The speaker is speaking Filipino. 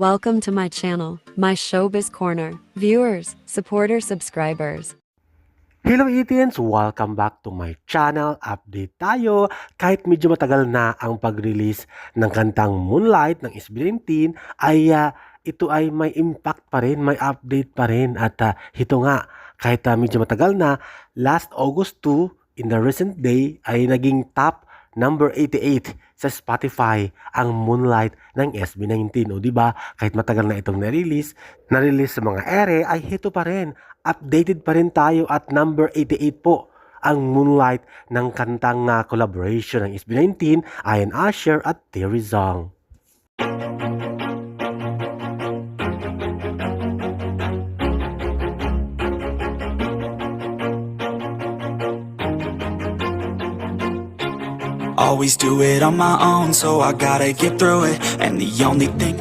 Welcome to my channel, my Showbiz Corner. Viewers, supporters, subscribers. Hello Itians! Welcome back to my channel. Update tayo. Kahit medyo matagal na ang pag-release ng kantang Moonlight ng SB19 ay ah, ito ay may impact pa rin, may update pa rin. At ah, ito nga, kahit ah, medyo matagal na, last August 2, in the recent day, ay naging top number 88 sa Spotify ang Moonlight ng SB19. O ba kahit matagal na itong na-release, na-release sa mga ere ay hito pa rin. Updated pa rin tayo at number 88 po ang Moonlight ng kantang ah, collaboration ng SB19, Ian Asher at Terry Zong. Always do it on my own, so I gotta get through it. And the only thing